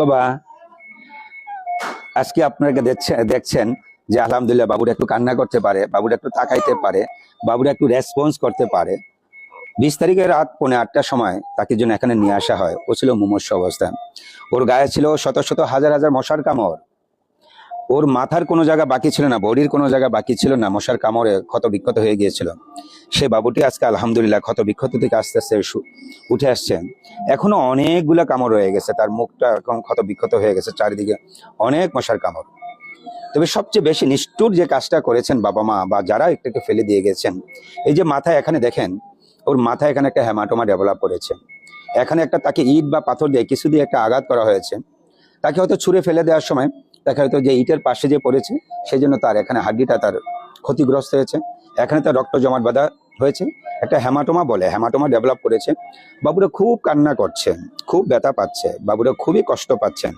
বাবা, আজকে আপনাকে দেখছেন যে আলহামদুলিল্লাহ বাবুরা একটু কান্না করতে পারে, বাবুরা একটু তাকাইতে পারে, বাবুরা একটু রেসপন্স করতে পারে। বিশ তারিখে রাত পৌনে আটটার সময় তাকে জন্য এখানে নিয়ে আসা হয়। ও ছিল মুমস্য অবস্থা। ওর গায়ে ছিল শত শত হাজার হাজার মশার কামড়। ওর মাথার কোনো জায়গা বাকি ছিল না, বডির কোনো জায়গা বাকি ছিল না, মশার কামড়ে ক্ষত বিক্ষত হয়ে গিয়েছিল। সে বাবুটি আজকে আলহামদুলিল্লাহ ক্ষত বিক্ষত থেকে আস্তে আস্তে উঠে আসছে। এখনও অনেকগুলা কামড় রয়ে গেছে, তার মুখটা এখন ক্ষত বিক্ষত হয়ে গেছে, চারিদিকে অনেক মশার কামড়। তবে সবচেয়ে বেশি নিষ্ঠুর যে কাজটা করেছেন বাবা মা বা যারা একটাকে ফেলে দিয়ে গেছেন, এই যে মাথায় এখানে দেখেন, ওর মাথায় এখানে একটা হ্যামাটোমা ডেভেলপ করেছে। এখানে একটা তাকে ইট বা পাথর দিয়ে, কিছু দিয়ে একটা আঘাত করা হয়েছে। তাকে হয়তো ছুঁড়ে ফেলে দেওয়ার সময় দেখা হয়তো যে ইটের পাশে যে পড়েছে, সেই জন্য তার এখানে হাড্ডিটা তার ক্ষতিগ্রস্ত হয়েছে। এখানে তার রক্ত জমাট বাঁধা হয়েছে। একটা হ্যামাটোমা বলে, হ্যামাটোমা ডেভেলপ করেছে। বাবুরা খুব কান্না করছেন খুব ব্যথা পাচ্ছে, বাবুরা খুবই কষ্ট পাচ্ছেন।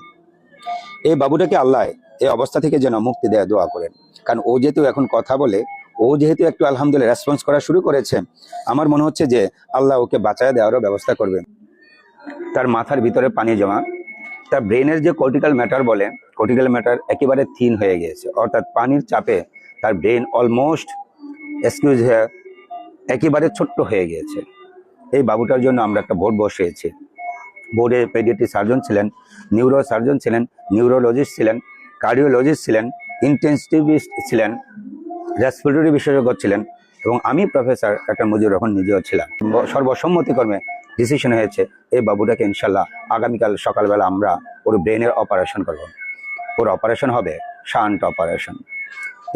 এই বাবুটাকে আল্লাহ এই অবস্থা থেকে যেন মুক্তি দেয়া দোয়া করেন। কারণ ও যেহেতু এখন কথা বলে, ও যেহেতু একটু আলহামদুলিল্লাহ রেসপন্স করা শুরু করেছে, আমার মনে হচ্ছে যে আল্লাহ ওকে বাঁচায় দেওয়ারও ব্যবস্থা করবেন। তার মাথার ভিতরে পানি জমা, তার ব্রেনের যে কর্টিক্যাল ম্যাটার বলে কর্টিক্যাল ম্যাটার একেবারে থিন হয়ে গিয়েছে। অর্থাৎ পানির চাপে তার ব্রেন অলমোস্ট এক্সকিউজ হয়ে একেবারে ছোট্ট হয়ে গিয়েছে। এই বাবুটার জন্য আমরা একটা বোর্ড বসিয়েছি। বোর্ডে পেডিয়াট্রি সার্জন ছিলেন নিউরো সার্জন ছিলেন নিউরোলজিস্ট ছিলেন কার্ডিওলজিস্ট ছিলেন ইন্টেন্সিভিস্ট ছিলেন রেসপিরেটরি বিশেষজ্ঞ ছিলেন এবং আমি প্রফেসর ডাক্তার মুজিবুর রহমান নিজেও ছিলাম। সর্বসম্মতিক্রমে ডিসিশন হয়েছে, এই বাবুটাকে ইনশাল্লাহ আগামীকাল সকালবেলা আমরা ওর ব্রেনের অপারেশন করব। ওর অপারেশন হবে শান্ট অপারেশন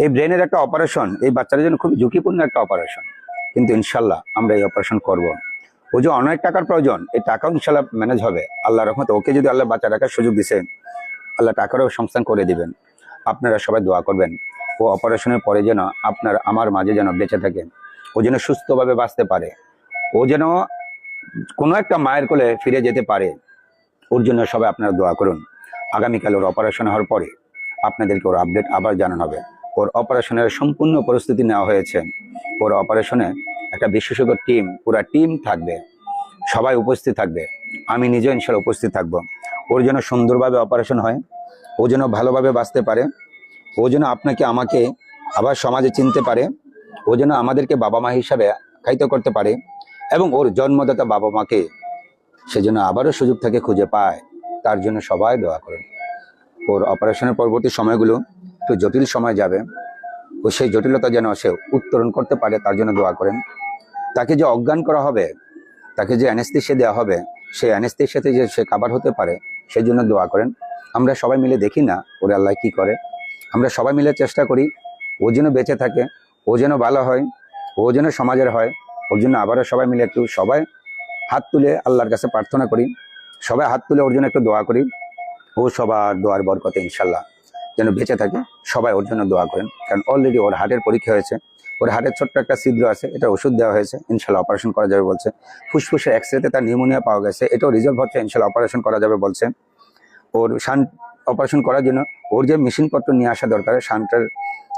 এই ব্রেনের একটা অপারেশন এই বাচ্চাদের জন্য খুব ঝুঁকিপূর্ণ একটা অপারেশন কিন্তু ইনশাল্লাহ আমরা এই অপারেশন করব। ও যে অনেক টাকার প্রয়োজন, এই টাকাও ইনশাল্লাহ ম্যানেজ হবে। আল্লাহ রহমত ওকে যদি আল্লাহ বাচ্চা রাখার সুযোগ দিছে আল্লাহ টাকারও সংস্থান করে দিবেন। আপনারা সবাই দোয়া করবেন। ও অপারেশনের পরে যেন আপনার, আমার মাঝে যেন বেঁচে থাকে। ও যেন সুস্থভাবে বাঁচতে পারে। ও যেন কোনো একটা মায়ের কোলে ফিরে যেতে পারে। ওর জন্য সবাই আপনারা দোয়া করুন। আগামীকাল ওর অপারেশন হওয়ার পরে আপনাদেরকে ওর আপডেট আবার জানানো হবে। ওর অপারেশনের সম্পূর্ণ প্রস্তুতি নেওয়া হয়েছে। ওর অপারেশনে একটা বিশেষজ্ঞ টিম পুরা টিম থাকবে। সবাই উপস্থিত থাকবে। আমি নিজে ইনশাল্লাহ উপস্থিত থাকব। ওর যেন সুন্দরভাবে অপারেশন হয়, ও যেন ভালোভাবে বাঁচতে পারে, ও যেন আপনাকে, আমাকে আবার সমাজে চিনতে পারে, ও যেন আমাদেরকে বাবা মা হিসাবে আখ্যায়িত করতে পারে এবং ওর জন্মদাতা বাবা মাকে সে যেন আবারও সুযোগ থেকে খুঁজে পায়। তার জন্য সবাই দোয়া করেন। ওর অপারেশনের পরবর্তী সময়গুলো একটু জটিল সময় যাবে। ও সেই জটিলতা যেন সে উত্তরণ করতে পারে, তার জন্য দোয়া করেন। তাকে যে অজ্ঞান করা হবে, তাকে যে অ্যানেস্থেশিয়া দেওয়া হবে, সেই অ্যানেস্থেশিয়াতে যে সে কাবার হতে পারে, সেই জন্য দোয়া করেন। আমরা সবাই মিলে দেখি না ওরে আল্লাহ কি করে। আমরা সবাই মিলে চেষ্টা করি, ও যেন বেঁচে থাকে, ও যেন ভালো হয়, ও যেন সমাজের হয়। ওর জন্য আবারও সবাই মিলে একটু সবাই হাত তুলে আল্লাহর কাছে প্রার্থনা করি। সবাই হাত তুলে ওর জন্য একটু দোয়া করি। ও সবার দোয়ার বরকতে ইনশাল্লাহ যেন বেঁচে থাকে। সবাই ওর জন্য দোয়া করেন। কারণ অলরেডি ওর হার্টের পরীক্ষা হয়েছে। ওর হার্টের ছোট্ট একটা ছিদ্র আছে, এটা ওষুধ দেওয়া হয়েছে। ইনশাল্লাহ অপারেশন করা যাবে বলছে। ফুসফুসের এক্সরেতে তার নিউমোনিয়া পাওয়া গেছে। এটাও রিজলভ হচ্ছে, ইনশাল্লাহ অপারেশন করা যাবে বলছে। ওর শান অপারেশন করার জন্য ওর যে মেশিনপত্র নিয়ে আসা দরকার, শানটার,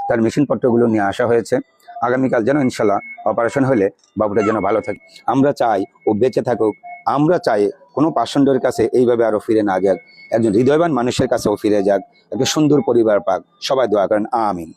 তার মেশিনপত্রগুলো নিয়ে আসা হয়েছে। আগামীকাল যেন ইনশাল্লাহ অপারেশন হলে বাবুটা যেন ভালো থাকে। আমরা চাই ও বেঁচে থাকুক। আমরা চাই কোনো পাষণ্ডের কাছে এইভাবে আরও ফিরে না যাক একজন হৃদয়বান মানুষের কাছেও ফিরে যাক। একটা সুন্দর পরিবার পাক। সবাই দোয়া করেন, আমিন।